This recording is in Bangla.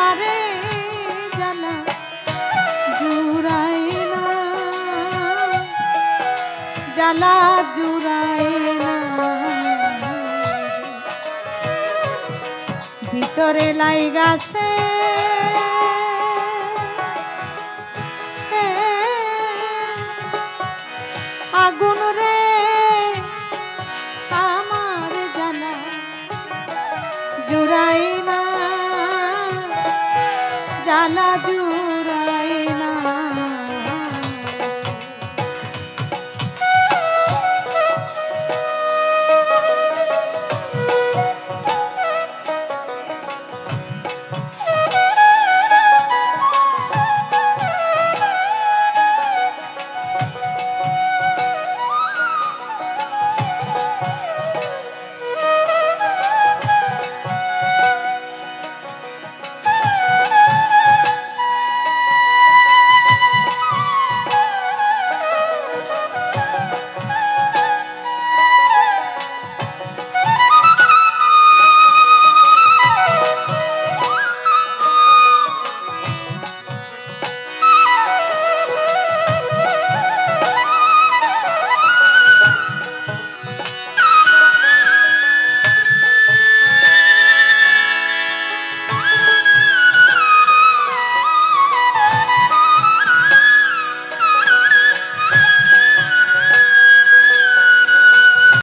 আমারে জানা জুড়াই না। জ্বালা জুড়াই না। ভিতরে লাই গাছে আগুন জানাজু